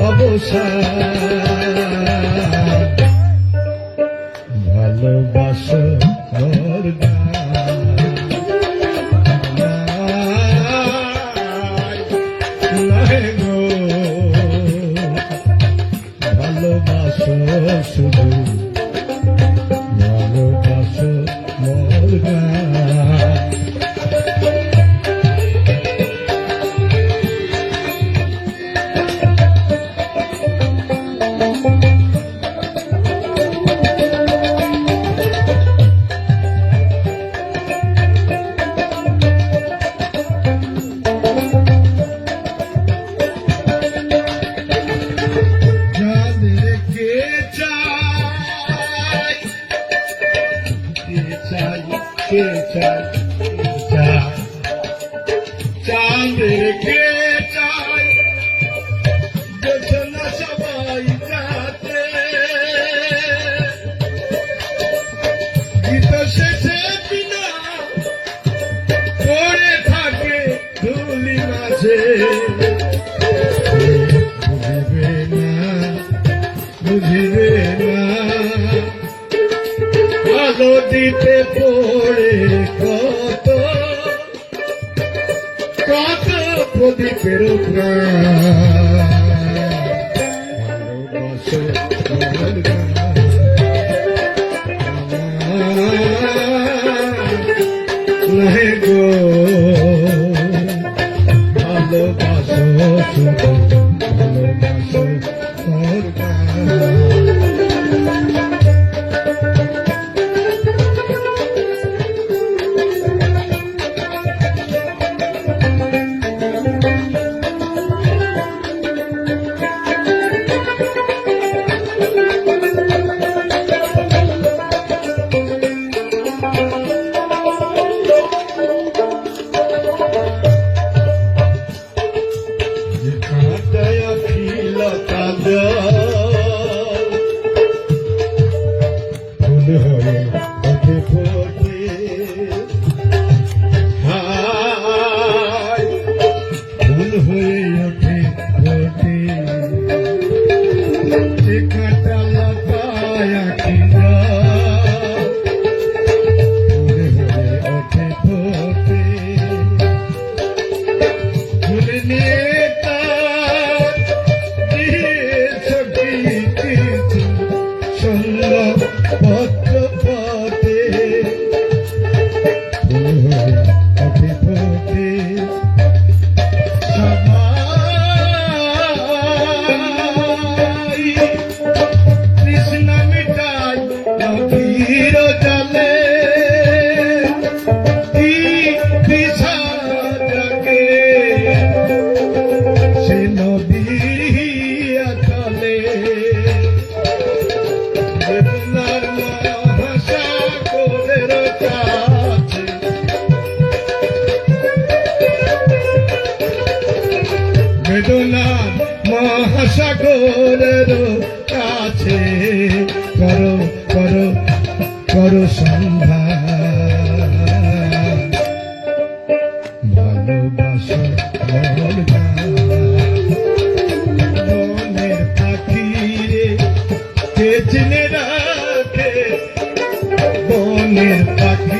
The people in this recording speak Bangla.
বসা ভালোবাসো মোর ভালোবাসো শুধু চাই কে চাই কে চাই না সবাই যাতে গীত শেষে বিনা পড়ে থাকে ধুলি মাঝে বুঝবে না বুঝবে না আলো দিতে পড়ে কত কত প্রদীপের ভালোবাসো বিষাদকে সে নদী চলে বেদনার মহাসাগরের কাছে করো করো করো সন্ধ্যা। কে চিনে রাখে বনের পাখি